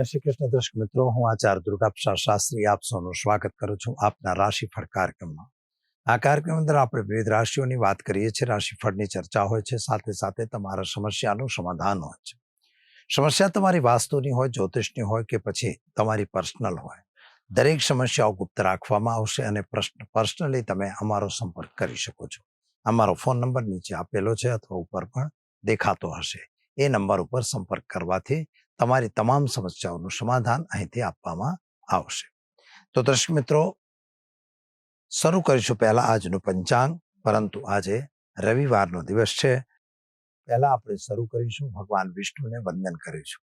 જય શ્રી કૃષ્ણ દર્શક મિત્રો, હું આચાર્ય દુર્ગાપ્સા શાસ્ત્રી, આપ સૌનું સ્વાગત કરું છું આપના રાશિફળ કાર્યક્રમમાં. આ કાર્યક્રમ અંદર આપણે વિવિધ રાશિઓની વાત કરીએ છીએ. રાશિફળની ચર્ચા હોય છે. સાથે સાથે તમારા સમસ્યાનું સમાધાન હોય છે. સમસ્યા તમારી વાસ્તુની હોય, જ્યોતિષની હોય કે પછી તમારી પર્સનલ હોય. દરેક સમસ્યાઓ ગુપ્ત રાખવામાં આવશે અને પ્રશ્ન, પર્સનલી તમે અમારો સંપર્ક કરી શકો છો. અમારો ફોન નંબર નીચે આપેલો છે અથવા ઉપર પણ દેખાતો હશે. એ નંબર ઉપર સંપર્ક કરવાથી તમારી તમામ સમસ્યાઓનું સમાધાન અહીંથી આપવામાં આવશે. તો દર્શક મિત્રો, શરૂ કરીશું પહેલા આજનું પંચાંગ, પરંતુ આજે રવિવારનો દિવસ છે. પહેલા આપણે શરૂ કરીશું, ભગવાન વિષ્ણુને વંદન કરીશું.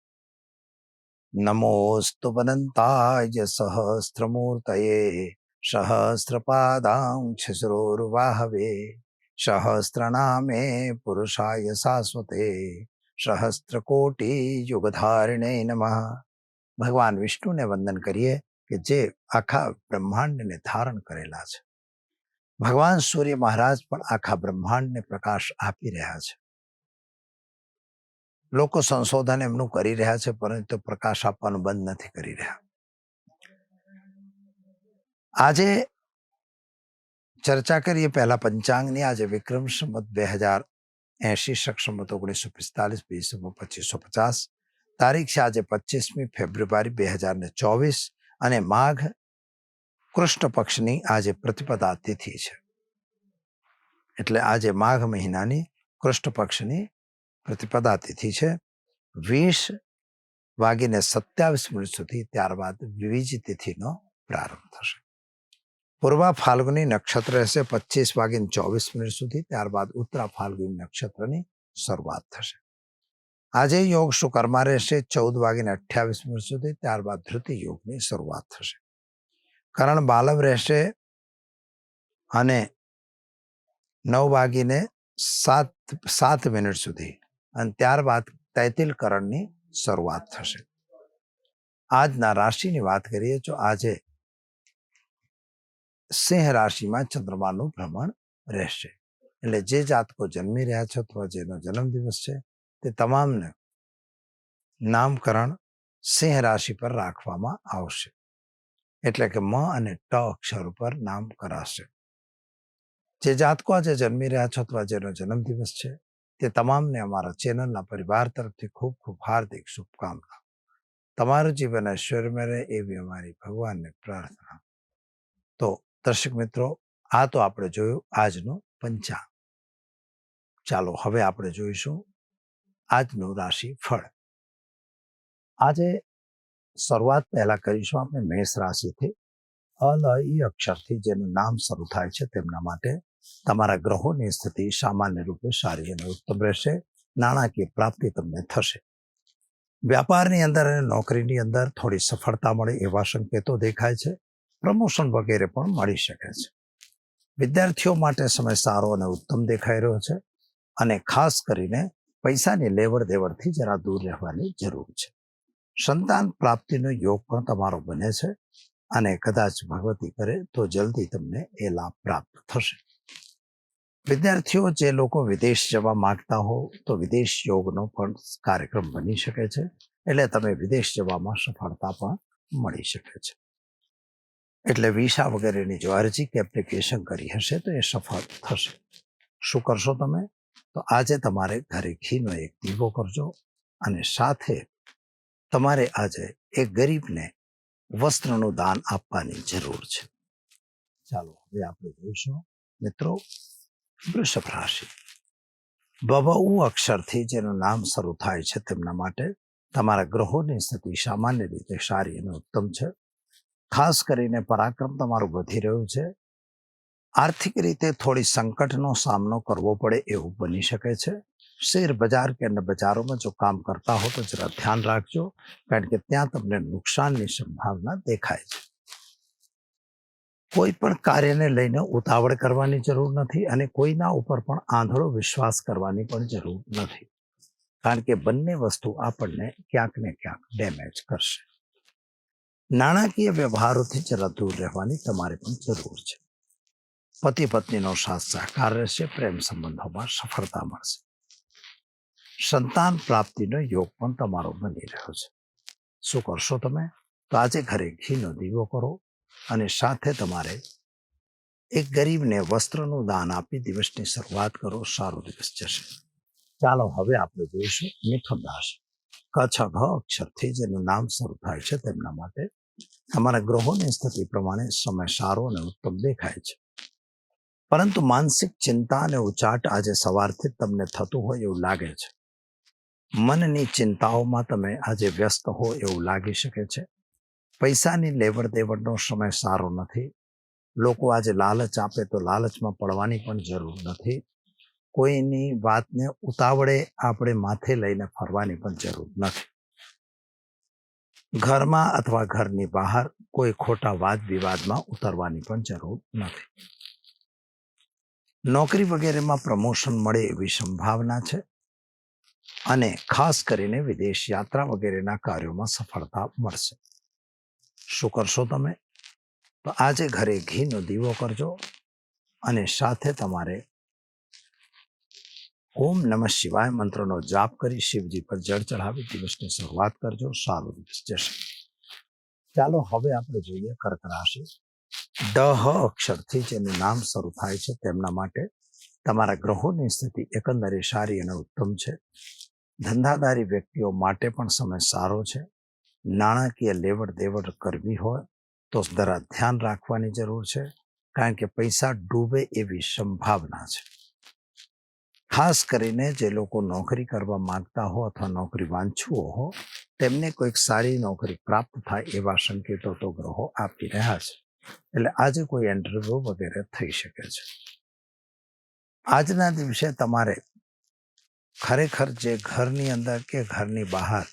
નમોસ્તુ વનંતાય સહસ્ત્રમૂર્તયે સહસ્રપાદાંશ શિરોર્વાહવે સહસ્ત્રનામે પુરુષાય શાશ્વતે સહસ્ત્રકોટી યુગધારિણે નમઃ ભગવાન વિષ્ણુને વંદન કરીએ કે જે આખા બ્રહ્માંડને ધારણ કરેલા છે ભગવાન સૂર્ય મહારાજ પણ આખા બ્રહ્માંડને પ્રકાશ આપી રહ્યા છે લોકો સંશોધન એમનું કરી રહ્યા છે પરંતુ પ્રકાશ આપવાનું બંધ નથી કરી રહ્યા આજે ચર્ચા કરીએ પહેલા પંચાંગની આજે વિક્રમ સંવત બે હજાર એસી સક્ષમત ઓગણીસો પિસ્તાલીસ બીસમો પચીસો પચાસ તારીખ છે આજે પચીસમી ફેબ્રુઆરી બે હજાર ને ચોવીસ અને માઘ કૃષ્ણ પક્ષની આજે પ્રતિપદા તિથિ છે. એટલે આજે માઘ મહિનાની કૃષ્ણ પક્ષની પ્રતિપદા તિથિ છે. વીસ વાગીને સત્યાવીસ મિનિટ સુધી ત્યારબાદ વિવિજ તિથિનો પ્રારંભ થશે. પૂર્વા ફાલ્ગુની નક્ષત્ર રહેશે પચીસ વાગીને ચોવીસ મિનિટ સુધી. ત્યારબાદ ઉત્તરા ફાલ્ગુની નક્ષત્રની શરૂઆત થશે. આજે યોગ શુકર્મા રહેશે ચૌદ વાગીને અઠ્યાવીસ મિનિટ સુધી. ત્યારબાદ ધૃતિ યોગની શરૂઆત થશે. કરણ બાલવ રહેશે અને નવ વાગીને સાત સાત મિનિટ સુધી. અને ત્યારબાદ તૈતિલ કરણની શરૂઆત થશે. આજના રાશિની વાત કરીએ તો આજે સિંહ રાશિમાં ચંદ્રમાનું ભ્રમણ રહેશે. એટલે જે જાતકો જન્મી રહ્યા છો, અથવા જેનો જન્મદિવસ છે, તે તમામને નામકરણ સિંહ રાશિ પર રાખવામાં આવશે. એટલે કે મ અને ટ અક્ષર ઉપર નામ કરાશે. જે જાતકો આજે જન્મી રહ્યા છો, અથવા જેનો જન્મદિવસ છે, તે તમામને અમારા ચેનલના પરિવાર તરફથી ખૂબ ખૂબ હાર્દિક શુભકામના. તમારું જીવન ઐશ્વર્યમય રહે એવી અમારી ભગવાનને પ્રાર્થના. તો દર્શક મિત્રો, આ તો આપણે જોયું આજનો પંચાંગ. ચાલો હવે આપણે જોઈશું આજનું રાશિ ફળ આજે શરૂઆત પહેલા કરીશું આપણે મેષ રાશિથી. અલ ઈ અક્ષરથી જેનું નામ શરૂ થાય છે તેમના માટે તમારા ગ્રહોની સ્થિતિ સામાન્ય રૂપે સારી અને ઉત્તમ રહેશે. નાણાકીય પ્રાપ્તિ તમને થશે. વ્યાપારની અંદર અને નોકરીની અંદર થોડી સફળતા મળે એવા સંકેતો દેખાય છે. પ્રમોશન વગેરે પણ મળી શકે છે. વિદ્યાર્થીઓ માટે સમય સારો અને ઉત્તમ દેખાઈ રહ્યો છે અને ખાસ કરીને પૈસાની લેવડ દેવડથી જરા દૂર રહેવાની જરૂર છે. સંતાન પ્રાપ્તિનો યોગ પણ તમારો બને છે અને કદાચ ભગવતી કરે તો જલ્દી તમને એ લાભ પ્રાપ્ત થશે. વિદ્યાર્થીઓ જે લોકો વિદેશ જવા માંગતા હો તો વિદેશ યોગનો પણ કાર્યક્રમ બની શકે છે એટલે તમે વિદેશ જવામાં સફળતા પણ મળી શકે છે. એટલે વિસા વગેરેની જો અરજી કે એપ્લિકેશન કરી હશે તો એ સફળ થશે. શું કરશો તમે? તો આજે તમારે ઘરે ઘીનો એક દીવો કરજો અને સાથે તમારે આજે એક ગરીબને વસ્ત્રનું દાન આપવાની જરૂર છે. ચાલો, હવે આપણે જોઈશું. મિત્રો, વૃષભ રાશિ. બબઉ અક્ષરથી જેનું નામ શરૂ થાય છે તેમના માટે તમારા ગ્રહોની સ્થિતિ સામાન્ય રીતે સારી અને ઉત્તમ છે. ખાસ કરીને પરાક્રમ તમારું વધી રહ્યું છે. આર્થિક રીતે થોડી સંકટનો સામનો કરવો પડે એવું બની શકે છે. શેર બજાર કે અન્ય બજારોમાં જો કામ કરતા હો તો જરા ધ્યાન રાખજો, કારણ કે ત્યાં તમને નુકસાનની સંભાવના દેખાય છે. કોઈ પણ કાર્યને લઈને ઉતાવળ કરવાની જરૂર નથી અને કોઈના ઉપર પણ આંધળો વિશ્વાસ કરવાની પણ જરૂર નથી. કારણ કે બંને વસ્તુ આપણને ક્યાંક ને ક્યાંક ડેમેજ કરશે. નાણાકીય વ્યવહારોથી જરા દૂર રહેવાની તમારે પણ જરૂર છે. પતિ પત્નીનો સાથ સહકાર રહેશે, પ્રેમ સંબંધોમાં સફળતા મળશે. સંતાન પ્રાપ્તિનો યોગ પણ તમારો બની રહ્યો છે. શું કરશો તમે? તો આજે ઘરે ઘીનો દીવો કરો અને સાથે તમારે એક ગરીબને વસ્ત્રનું દાન આપી દિવસની શરૂઆત કરો, સારો દિવસ જશે. ચાલો, હવે આપણે જોઈશું મિથુન રાશિ. કચ્છ ઘ અક્ષરથી જેનું નામ શરૂ થાય છે તેમના માટે. તમારા ગ્રહોની સ્થિતિ પ્રમાણે સમય સારો અને ઉત્તમ દેખાય છે. પરંતુ માનસિક ચિંતા અને ઉચાટ આજે સવારથી તમને થતું હોય એવું લાગે છે. મનની ચિંતાઓમાં તમે આજે વ્યસ્ત હો એવું લાગી શકે છે. પૈસાની લેવડ દેવડનો સમય સારો નથી. લોકો આજે લાલચ આપે તો લાલચમાં પડવાની પણ જરૂર નથી. કોઈની વાતને ઉતાવળે આપણે માથે લઈને ફરવાની પણ જરૂર નથી. ઘરમાં અથવા ઘરની બહાર કોઈ ખોટા વાદ વિવાદમાં ઉતરવાની પણ જરૂર નથી. નોકરી વગેરેમાં પ્રમોશન મળે એવી સંભાવના છે અને ખાસ કરીને વિદેશ યાત્રા વગેરેના કાર્યોમાં સફળતા મળશે. શું કરશો તમે? તો આજે ઘરે ઘીનો દીવો કરજો અને સાથે તમારે ઓમ નમઃ શિવાય મંત્રનો જાપ કરી શિવજી પર જળ ચઢાવી દિવસની શરૂઆત કરજો. સારું જશે ચાલો હવે આપણે જોઈએ કર્ક રાશિ. ડહ અક્ષરથી જેનું નામ શરૂ થાય છે. તેમના માટે તમારા ગ્રહોની સ્થિતિ એકંદરે સારી અને ઉત્તમ છે. ધંધાદારી વ્યક્તિઓ માટે પણ સમય સારો છે. નાણાકીય લેવડ દેવડ કરવી હોય તો જરા ધ્યાન રાખવાની જરૂર છે. કારણ કે પૈસા ડૂબે એવી સંભાવના છે. ખાસ કરીને જે લોકો નોકરી કરવા માંગતા હો અથવા નોકરી વાંચુઓ હો, તેમને કોઈક સારી નોકરી પ્રાપ્ત થાય એવા સંકેતો તો ગ્રહો આપી રહ્યા છે. એટલે આજે કોઈ ઇન્ટરવ્યુ વગેરે થઈ શકે છે. આજના દિવસે તમારે ખરેખર જે ઘરની અંદર કે ઘરની બહાર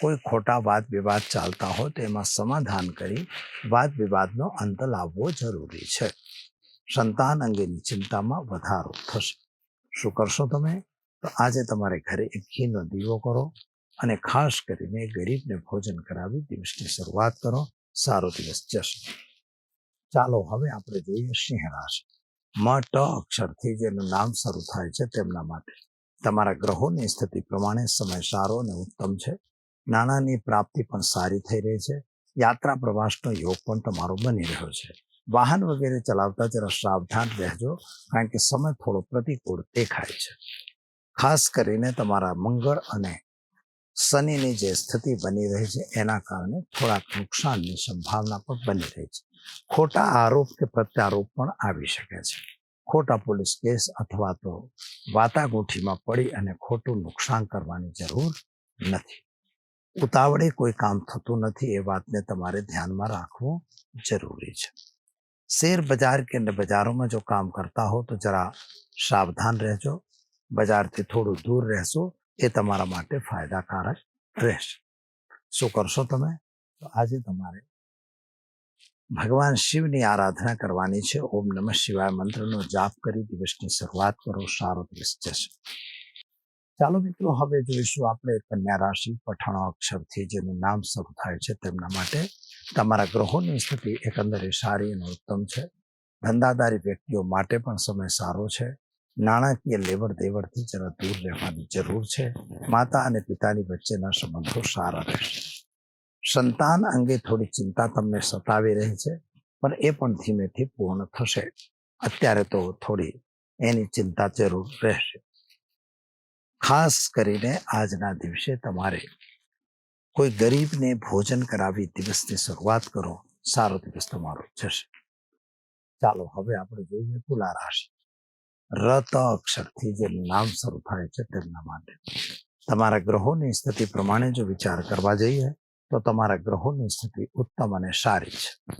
કોઈ ખોટા વાદ વિવાદ ચાલતા હોય તો એમાં સમાધાન કરી વાદ વિવાદનો અંત લાવવો જરૂરી છે. સંતાન અંગેની ચિંતામાં વધારો થશે. શું કરશો તમે? તો આજે તમારે ઘરે એક ઘીનો દીવો કરો અને ખાસ કરીને ગરીબને ભોજન કરાવી દિવસની શરૂઆત કરો. સારો દિવસ જશે. ચાલો હવે આપણે જોઈએ સિંહ રાશિ મ ટ અક્ષરથી જેનું નામ શરૂ થાય છે તેમના માટે. તમારા ગ્રહોની સ્થિતિ પ્રમાણે સમય સારો અને ઉત્તમ છે. નાણાંની પ્રાપ્તિ પણ સારી થઈ રહી છે. યાત્રા પ્રવાસનો યોગ પણ તમારો બની રહ્યો છે. વાહન વગેરે ચલાવતા જરા સાવધાન રહેજો, કારણ કે સમય થોડો પ્રતિકૂળ દેખાય છે. ખાસ કરીને તમારા મંગળ અને શનિની જે સ્થિતિ બની રહી છે, એના કારણે થોડાક નુકસાનની સંભાવના પણ બની રહી છે. ખોટા આરોપ કે પ્રત્યારોપ પણ આવી શકે છે. ખોટા પોલીસ કેસ અથવા તો વાતાગુઠીમાં પડી અને ખોટું નુકસાન કરવાની જરૂર નથી. ઉતાવળે કોઈ કામ થતું નથી, એ વાતને તમારે ધ્યાનમાં રાખવું જરૂરી છે. શેર બજાર કે બજારોમાં જો કામ કરતા હો તો જરા સાવધાન રહેજો બજારથી થોડું દૂર રહેશો એ તમારા માટે ફાયદાકારક રહેશે શું કરશો તમે તો આજે તમારે ભગવાન શિવની આરાધના કરવાની છે ઓમ નમઃ શિવાય મંત્રનો જાપ કરી દિવસની શરૂઆત કરો સારો દિવસ જશે ચાલો મિત્રો હવે જોઈશું આપણે કન્યા રાશિ પઠાણો અક્ષરથી જેનું નામ શરૂ થાય છે તેમના માટે તમારા ગ્રહોની સ્થિતિ એકંદરે સારી અને ઉત્તમ છે. ધંધાદારી વ્યક્તિઓ માટે પણ સમય સારો છે. નાણાકીય લેવડ દેવડથી જરા દૂર રહેવાની જરૂર છે. માતા અને પિતાની વચ્ચેના સંબંધો સારા રહેશે. સંતાન અંગે થોડી ચિંતા તમને સતાવી રહી છે, પણ એ પણ ધીમેથી પૂર્ણ થશે. અત્યારે તો થોડી એની ચિંતા જરૂર રહેશે. ખાસ કરીને આજના દિવસે તમારે કોઈ ગરીબને ભોજન કરાવી દિવસની શરૂઆત કરો, સારો દિવસ તમારો જશે. ચાલો, હવે આપણે જોઈએ તુલા રાશિ. રત અક્ષરથી જે નામ શરૂ થાય છે તેમના માટે. તમારા ગ્રહોની સ્થિતિ પ્રમાણે જો વિચાર કરવા જઈએ, તો તમારા ગ્રહોની સ્થિતિ ઉત્તમ અને સારી છે.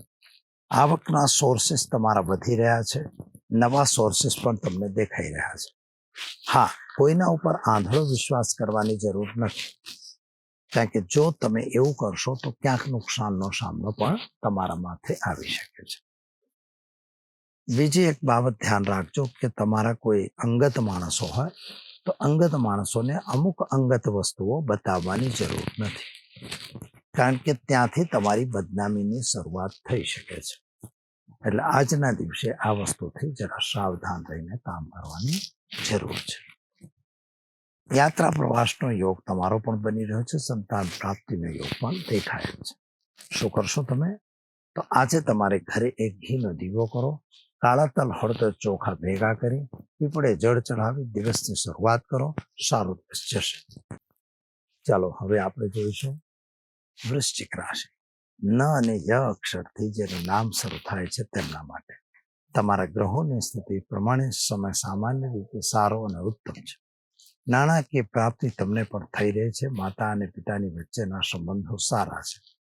આવકના સોર્સિસ તમારા વધી રહ્યા છે. નવા સોર્સિસ પણ તમને દેખાઈ રહ્યા છે. હા, કોઈના ઉપર આંધળો વિશ્વાસ કરવાની જરૂર નથી. કારણ કે જો તમે એવું કરશો તો ક્યાંક નુકસાનનો સામનો પણ તમારા માથે આવી શકે છે. બીજી એક બાબત ધ્યાન રાખજો કે તમારા કોઈ અંગત માણસો હોય તો અંગત માણસોને અમુક અંગત વસ્તુઓ બતાવવાની જરૂર નથી. કારણ કે ત્યાંથી તમારી બદનામીની શરૂઆત થઈ શકે છે. એટલે આજના દિવસે આ વસ્તુથી જરા સાવધાન રહીને કામ કરવાની જરૂર છે. યાત્રા પ્રવાસનો યોગ તમારો પણ બની રહ્યો છે, સંતાન પ્રાપ્તિનો યોગ પણ દેખાય છે. શું કરશો તમે? તો આજે તમારે ઘરે એક ઘીનો દીવો કરો, કાળા તલ, હળદર ચોખા ભેગા કરી, પીપળે જળ ચઢાવી દિવસની શરૂઆત કરો, સારું દિવસ જશે. ચાલો, હવે આપણે જોઈશું વૃશ્ચિક રાશિ. ન અને ય અક્ષરથી જેનું નામ શરૂ થાય છે તેમના માટે. તમારા ગ્રહોની સ્થિતિ પ્રમાણે સમય સામાન્ય રીતે સારો અને ઉત્તમ છે. નાણાકીય પ્રાપ્તિ તમને પણ થઈ રહી છે. માતા અને પિતાની વચ્ચેના સંબંધો સારા છે.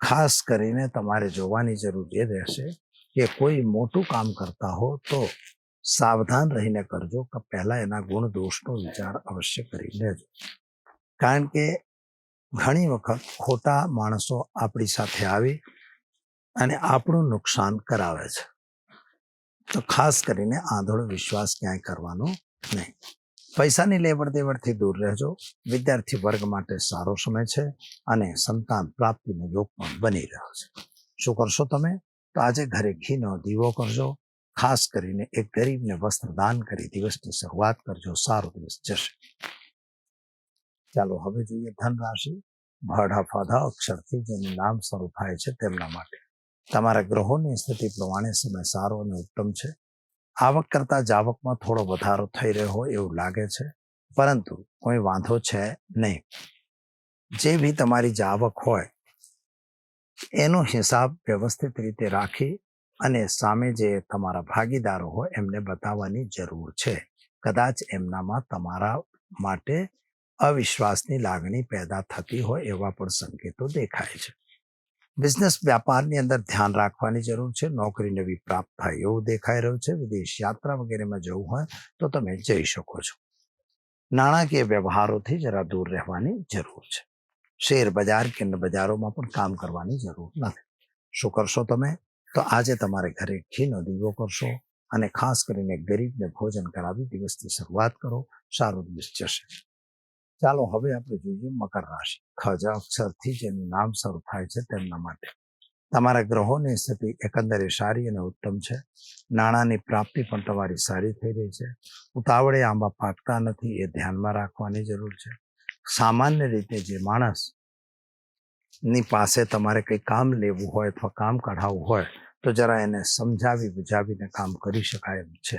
ખાસ કરીને તમારે જોવાની જરૂર એ રહેશે કે કોઈ મોટું કામ કરતા હો તો સાવધાન રહીને કરજો કે પહેલા એના ગુણ દોષનો વિચાર અવશ્ય કરી લેજો. કારણ કે ઘણી વખત ખોટા માણસો આપણી સાથે આવી અને આપણું નુકસાન કરાવે છે. તો ખાસ કરીને આંધળો વિશ્વાસ ક્યાંય કરવાનો નહીં. પૈસાની લેવડ દેવડથી દૂર રહેજો. વિદ્યાર્થી વર્ગ માટે સારો સમય છે અને સંતાન પ્રાપ્તિનો યોગ પણ બની રહ્યો છે. શું કરશો તમે? તો આજે ઘરે ઘીનો દીવો કરજો. ખાસ કરીને એક ગરીબને વસ્ત્ર દાન કરી દિવસની શરૂઆત કરજો. સારો દિવસ જશે. ચાલો, હવે જોઈએ ધન રાશિ ભાડા ફાધા અક્ષરથી જેનું નામ શરૂ થાય છે તેમના માટે. તમારા ગ્રહોની સ્થિતિ પ્રમાણે સમય સારો અને ઉત્તમ છે. આવક કરતા જાવકમાં થોડો વધારો થઈ રહ્યો હોય એવું લાગે છે. પરંતુ કોઈ વાંધો છે નહીં. જે બી તમારી જાવક હોય, એનો હિસાબ વ્યવસ્થિત રીતે રાખી અને સામે જે તમારા ભાગીદારો હોય એમને બતાવવાની જરૂર છે. કદાચ એમનામાં તમારા માટે અવિશ્વાસની લાગણી પેદા થતી હોય એવા પણ સંકેતો દેખાય છે. બિઝનેસ વ્યાપારની અંદર ધ્યાન રાખવાની જરૂર છે. નોકરી નવી પ્રાપ્ત થાય એવું દેખાઈ રહ્યું છે. વિદેશ યાત્રા વગેરેમાં જવું હોય તો તમે જઈ શકો છો. નાણાકીય વ્યવહારોથી જરા દૂર રહેવાની જરૂર છે. શેર બજાર કે બજારોમાં પણ કામ કરવાની જરૂર નથી. શું કરશો તમે? તો આજે તમારે ઘરે ઘીનો દીવો કરશો અને ખાસ કરીને ગરીબને ભોજન કરાવી દિવસની શરૂઆત કરો. સારો દિવસ જશે. ચાલો હવે આપણે જોઈએ મકર રાશિ. ખજ અક્ષરથી જેનું નામ શરૂ થાય છે તેમના માટે. તમારા ગ્રહોની સ્થિતિ એકંદરે સારી અને ઉત્તમ છે. નાણાંની પ્રાપ્તિ પણ તમારી સારી થઈ રહી છે. ઉતાવળે આંબા પાકતા નથી એ ધ્યાનમાં રાખવાની જરૂર છે. સામાન્ય રીતે જે માણસની પાસે તમારે કંઈ કામ લેવું હોય અથવા કામ કઢાવવું હોય તો જરા એને સમજાવી બુજાવીને કામ કરી શકાય એમ છે.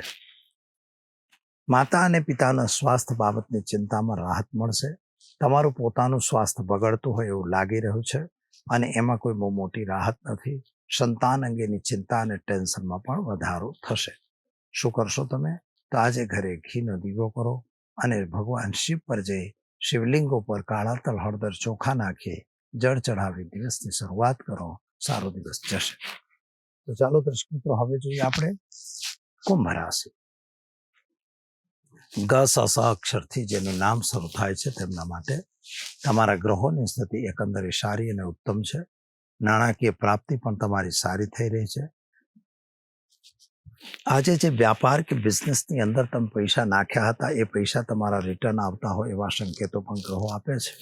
માતા અને પિતાના સ્વાસ્થ્ય બાબતની ચિંતામાં રાહત મળશે. તમારું પોતાનું સ્વાસ્થ્ય બગડતું હોય એવું લાગી રહ્યું છે અને એમાં કોઈ બહુ મોટી રાહત નથી. સંતાન અંગેની ચિંતા અને ટેન્શનમાં પણ વધારો થશે. શું કરશો તમે? તો આજે ઘરે ઘીનો દીવો કરો અને ભગવાન શિવ પર જઈ શિવલિંગો પર કાળા તલ, હળદર ચોખા નાખી જળ ચઢાવી દિવસની શરૂઆત કરો. સારો દિવસ જશે. તો ચાલો દર્શક મિત્રો, હવે જોઈએ આપણે કુંભ રાશિ. ગ સ સ અક્ષરથી જેનું નામ શરૂ થાય છે તેમના માટે તમારા ગ્રહોની સ્થિતિ એકંદરે સારી અને ઉત્તમ છે. નાણાકીય પ્રાપ્તિ પણ તમારી સારી થઈ રહી છે. આજે જે વ્યાપાર કે બિઝનેસની અંદર તમે પૈસા નાખ્યા હતા એ પૈસા તમારા રિટર્ન આવતા હોય એવા સંકેતો પણ ગ્રહો આપે છે.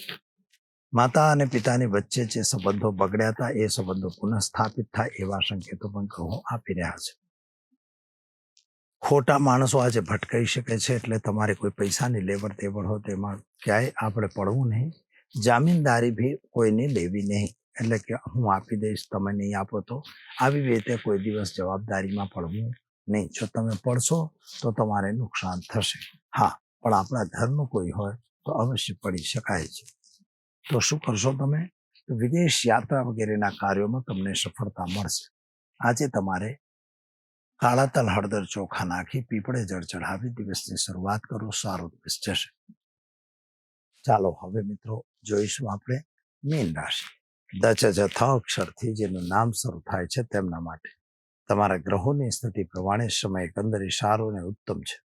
માતા અને પિતાની વચ્ચે જે સંબંધો બગડ્યા હતા એ સંબંધો પુનઃસ્થાપિત થાય એવા સંકેતો પણ ગ્રહો આપી રહ્યા છે. ખોટા માણસો આજે ભટકાઈ શકે છે એટલે તમારે કોઈ પૈસાની લેવડ દેવડ હોય તેમાં ક્યાંય આપણે પડવું નહીં. જામીનદારી બી કોઈની લેવી નહીં. એટલે કે હું આપી દઈશ, તમે નહીં આપો તો આવી રીતે કોઈ દિવસ જવાબદારીમાં પડવું નહીં. જો તમે પડશો તો તમારે નુકસાન થશે. હા, પણ આપણા ધર્મ કોઈ હોય તો અવશ્ય પડી શકાય છે. તો શું કરશો તમે? વિદેશ યાત્રા વગેરેના કાર્યોમાં તમને સફળતા મળશે. આજે તમારે કાળા તલ હળદર ચોખા નાખી પીપળે જળ ચઢાવી દિવસની શરૂઆત કરો. સારો દિવસ. જશે ચાલો હવે મિત્રો જોઈશું આપણે મીન રાશિ. દચ જથ અક્ષરથી જેનું નામ શરૂ થાય છે તેમના માટે. તમારા ગ્રહોની સ્થિતિ પ્રમાણે સમય એકંદરે સારો અને ઉત્તમ છે.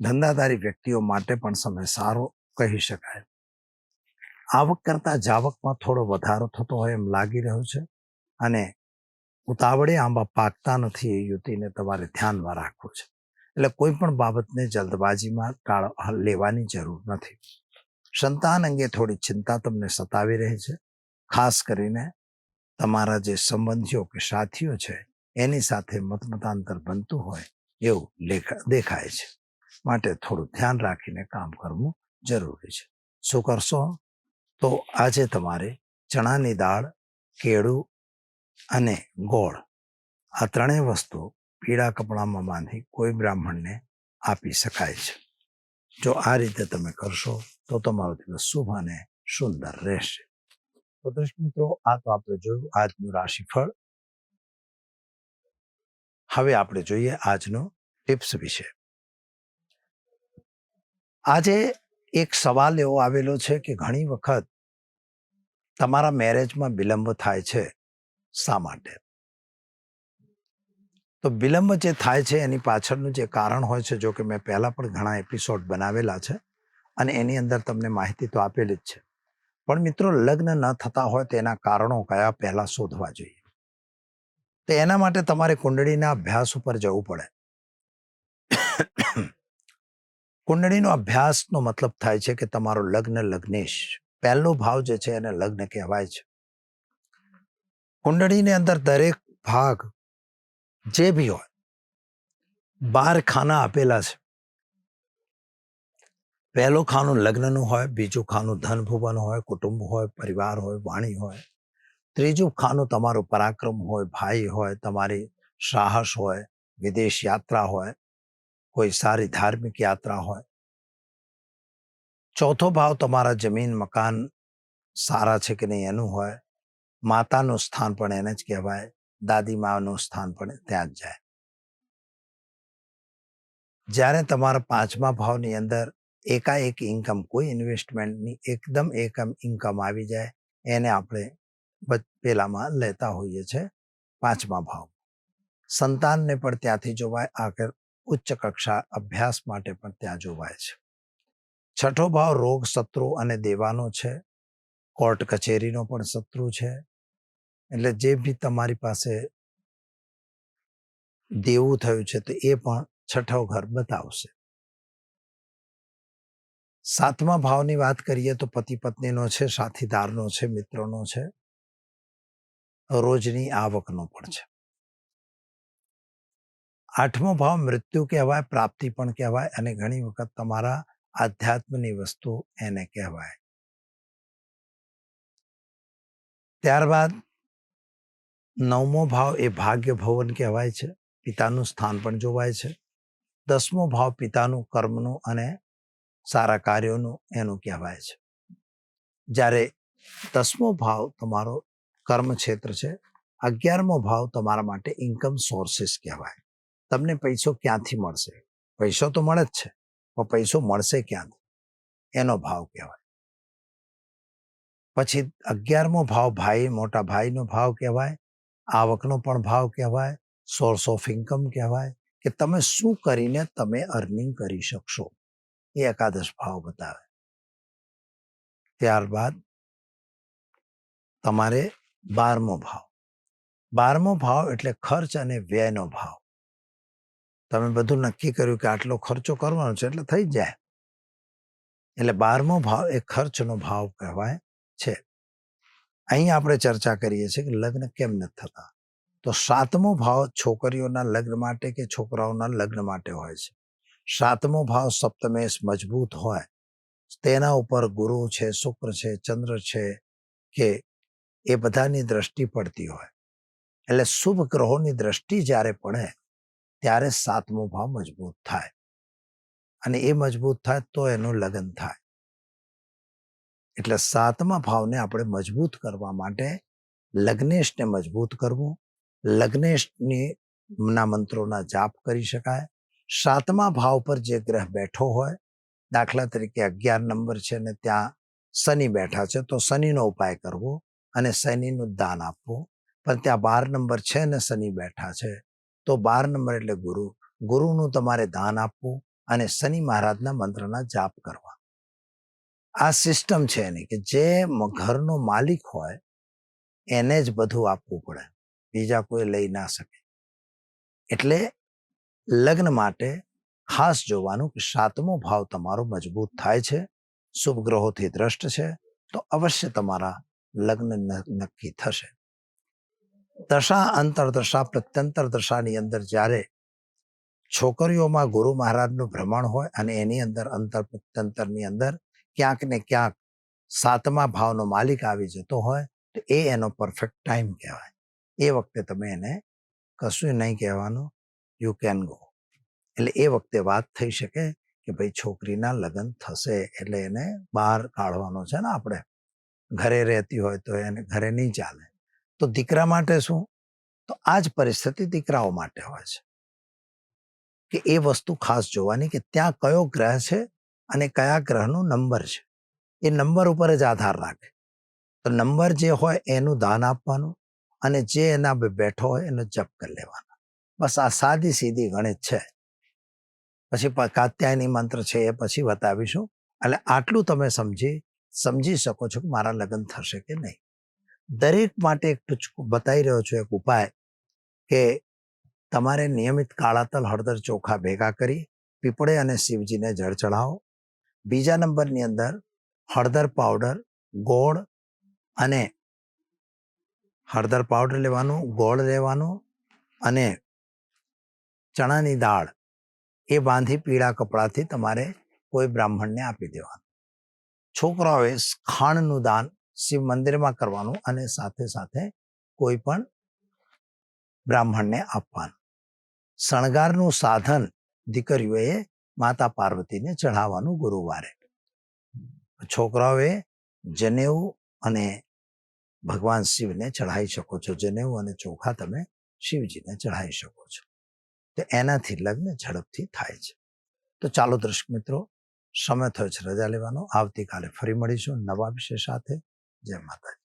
ધંધાદારી વ્યક્તિઓ માટે પણ સમય સારો કહી શકાય. આવક કરતા જાવકમાં થોડો વધારો થતો હોય એમ લાગી રહ્યો છે અને ઉતાવળે આંબા પાકતા નથી એ યુતિને તમારે ધ્યાનમાં રાખવું છે. એટલે કોઈ પણ બાબતને જલ્દબાજીમાં ટાળ લેવાની જરૂર નથી. સંતાન અંગે થોડી ચિંતા તમને સતાવી રહી છે. ખાસ કરીને તમારા જે સંબંધીઓ કે સાથીઓ છે, એની સાથે મતમતાંતર બનતું હોય એવું દેખાય છે. માટે થોડું ધ્યાન રાખીને કામ કરવું જરૂરી છે. શું કરશો? તો આજે તમારે ચણાની દાળ, કેળું અને ગોળ. આ ત્રણેય વસ્તુ પીળા કપડામાં બાંધી કોઈ બ્રાહ્મણને આપી શકાય છે. જો આ રીતે તમે કરશો, તો તમારો દિવસ શુભ અને સુંદર રહેશે. મિત્રો, આ તો આપણે જોયું આજનું રાશિફળ. હવે આપણે જોઈએ આજનો ટિપ્સ વિશે. આજે એક સવાલ એવો આવેલો છે કે ઘણી વખત તમારા મેરેજમાં વિલંબ થાય છે. શા માટે? તો વિલંબ જે થાય છે, એની પાછળનું જે કારણ હોય છે, જો કે મેં પહેલા પણ ઘણા એપિસોડ બનાવેલા છે, અને એની અંદર તમને માહિતી તો આપેલી જ છે. પણ મિત્રો, લગ્ન ન થતા હોય તેના કારણો કયા પહેલાં શોધવા જોઈએ? તો એના માટે તમારે કુંડળીના અભ્યાસ ઉપર જવું પડે. કુંડળીનો અભ્યાસનો મતલબ થાય છે કે તમારો લગ્ન લગ્નેશ. પહેલો ભાવ જે છે એને લગ્ન કહેવાય છે. કુંડળીની અંદર દરેક ભાગ જે બી હોય, બાર ખાના આપેલા છે. પહેલું ખાનું લગ્નનું હોય, બીજું ખાનું ધન ભુવન હોય, કુટુંબ હોય, પરિવાર હોય, વાણી હોય. ત્રીજું ખાનું તમારું પરાક્રમ હોય, ભાઈ હોય, તમારી સાહસ હોય, વિદેશ યાત્રા હોય, કોઈ સારી ધાર્મિક યાત્રા હોય. ચોથો ભાવ તમારા જમીન, મકાન સારા છે કે નહીં એનું હોય. માતાનું સ્થાન પણ એને જ કહેવાય દાદી માનું સ્થાન પણ ત્યાં જ જાય. જ્યારે તમારા પાંચમા ભાવની અંદર એકાએક ઇન્કમ કોઈ ઇન્વેસ્ટમેન્ટની એકદમ એકમ ઇન્કમ આવી જાય, એને આપણે પેલામાં લેતા હોઈએ છીએ પાંચમા ભાવ. સંતાનને પણ ત્યાંથી જોવાય, આગળ ઉચ્ચ કક્ષા અભ્યાસ માટે પણ ત્યાં જોવાય છે. છઠ્ઠો ભાવ રોગ, શત્રુ અને દેવાનો છે. કોર્ટ કચેરીનો પણ શત્રુ છે. એટલે જે બી તમારી પાસે દેવું થયું છે, તો એ પણ છઠ્ઠો ઘર બતાવશે. સાતમા ભાવની વાત કરીએ તો પતિ પત્નીનો છે, સાથીદારનો છે, મિત્રોનો છે, રોજની આવકનો પણ છે. આઠમો ભાવ મૃત્યુ કહેવાય, પ્રાપ્તિ પણ કહેવાય અને ઘણી વખત તમારા આધ્યાત્મની વસ્તુ એને કહેવાય. ત્યારબાદ નવમો ભાવ એ ભાગ્ય ભવન કહેવાય છે. પિતાનું સ્થાન પણ જોવાય છે. દસમો ભાવ પિતાનું, કર્મનું અને સારા કાર્યોનું એનું કહેવાય છે. જ્યારે દસમો ભાવ તમારો કર્મ ક્ષેત્ર છે, અગિયારમો ભાવ તમારા માટે ઇન્કમ સોર્સિસ કહેવાય. તમને પૈસો ક્યાંથી મળશે? પૈસો તો મળે જ છે, પણ પૈસો મળશે ક્યાંથી? એનો ભાવ કહેવાય. પછી અગિયારમો ભાવ ભાઈ, મોટા ભાઈનો ભાવ કહેવાય. આવકનો પણ ભાવ કહેવાય સોર્સ ઓફ ઇન્કમ કહેવાય, કે તમે શું કરીને તમે અર્નિંગ કરી શકશો. એ એકાદશ ભાવ બતાવે. ત્યારબાદ તમારે બારમો ભાવ. બારમો ભાવ એટલે ખર્ચ અને વ્યયનો ભાવ. તમે બધું નક્કી કર્યું કે આટલો ખર્ચો કરવાનો છે એટલે થઈ જાય. એટલે બારમો ભાવ એ ખર્ચનો ભાવ કહેવાય છે. અહીં આપણે ચર્ચા કરીએ છીએ કે લગ્ન કેમ નથી થતા? તો સાતમો ભાવ છોકરીઓના લગ્ન માટે કે છોકરાઓના લગ્ન માટે હોય છે? સાતમો ભાવ સપ્તમેશ મજબૂત હોય, તેના ઉપર ગુરુ છે, શુક્ર છે, ચંદ્ર છે કે એ બધાની દ્રષ્ટિ પડતી હોય. એટલે શુભ ગ્રહોની દ્રષ્ટિ જ્યારે પડે, ત્યારે સાતમો ભાવ મજબૂત થાય. અને એ મજબૂત થાય તો એનું લગ્ન થાય. એટલે સાતમા ભાવને આપણે મજબૂત કરવા માટે લગ્નેશને મજબૂત કરવું, લગ્નેશની ના મંત્રોના જાપ કરી શકાય. સાતમા ભાવ પર જે ગ્રહ બેઠો હોય, દાખલા તરીકે અગિયાર નંબર છે ને ત્યાં શનિ બેઠા છે, તો શનિનો ઉપાય કરવો અને શનિનું દાન આપવું. પણ ત્યાં બાર નંબર છે ને શનિ બેઠા છે, તો બાર નંબર એટલે ગુરુ. ગુરુનું તમારે દાન આપવું અને શનિ મહારાજના મંત્રના જાપ કરવા. આ સિસ્ટમ છે એની કે જે ઘરનો માલિક હોય, એને જ બધું આપવું પડે. બીજા કોઈ લઈ ના શકે. એટલે લગ્ન માટે ખાસ જોવાનું કે સાતમો ભાવ તમારો મજબૂત થાય છે, શુભ ગ્રહોથી દ્રષ્ટ છે, તો અવશ્ય તમારા લગ્ન નક્કી થશે. દશા, અંતરદશા પ્રત્યંતર દશાની અંદર જ્યારે છોકરીઓમાં ગુરુ મહારાજનું ભ્રમણ હોય અને એની અંદર અંતર, પ્રત્યંતરની અંદર ક્યાંક ને ક્યાંક સાતમા ભાવનો માલિક આવી જતો હોય, તો એ એનો પરફેક્ટ ટાઈમ કહેવાય. એ વખતે તમે એને કશું નહીં કહેવાનું યુ કેન ગો એટલે એ વખતે વાત થઈ શકે કે ભાઈ છોકરીના લગ્ન થશે એટલે એને બહાર કાઢવાનો છે ને આપણે. ઘરે રહેતી હોય તો એને ઘરે નહીં ચાલે. તો દીકરા માટે શું? તો આ જ પરિસ્થિતિ દીકરાઓ માટે હોય છે. કે એ વસ્તુ ખાસ જોવાની કે ત્યાં કયો ગ્રહ છે અને કયા ગ્રહનો નંબર છે? એ નંબર ઉપર જ આધાર રાખે. તો નંબર જે હોય એનું દાન આપવાનું અને જે એના બેઠો હોય એનો જપ કરી લેવાનો. બસ આ સાદી સીધી ગણિત છે. પછી કાત્યાયની મંત્ર છે એ પછી બતાવીશું. એટલે આટલું તમે સમજી સમજી શકો છો કે મારા લગ્ન થશે કે નહીં. દરેક માટે એક ટૂચકું બતાવી રહ્યો છું એક ઉપાય કે તમારે નિયમિત કાળા તલ હળદર ચોખા ભેગા કરી, પીપળે અને શિવજીને જળ ચઢાવો. બીજા નંબરની અંદર હળદર પાવડર, ગોળ અને હળદર પાવડર લેવાનું, ગોળ લેવાનું અને ચણાની દાળ એ બાંધી પીળા કપડાથી તમારે કોઈ બ્રાહ્મણને આપી દેવાનું. છોકરાઓએ ખાંડનું દાન શિવ મંદિરમાં કરવાનું અને સાથે સાથે કોઈ પણ બ્રાહ્મણને આપવાનું. શણગારનું સાધન દીકરીઓએ માતા પાર્વતીને ચઢાવવાનું ગુરુવારે. છોકરાઓએ જનેઉ અને ભગવાન શિવને ચઢાવી શકો છો. જનેઉ અને ચોખા તમે શિવજીને ચઢાવી શકો છો. તો એનાથી લગ્ન ઝડપથી થાય છે. તો ચાલો દર્શક મિત્રો, સમય થયો છે રજા લેવાનો. આવતીકાલે ફરી મળીશું નવા વિષય સાથે. જય માતા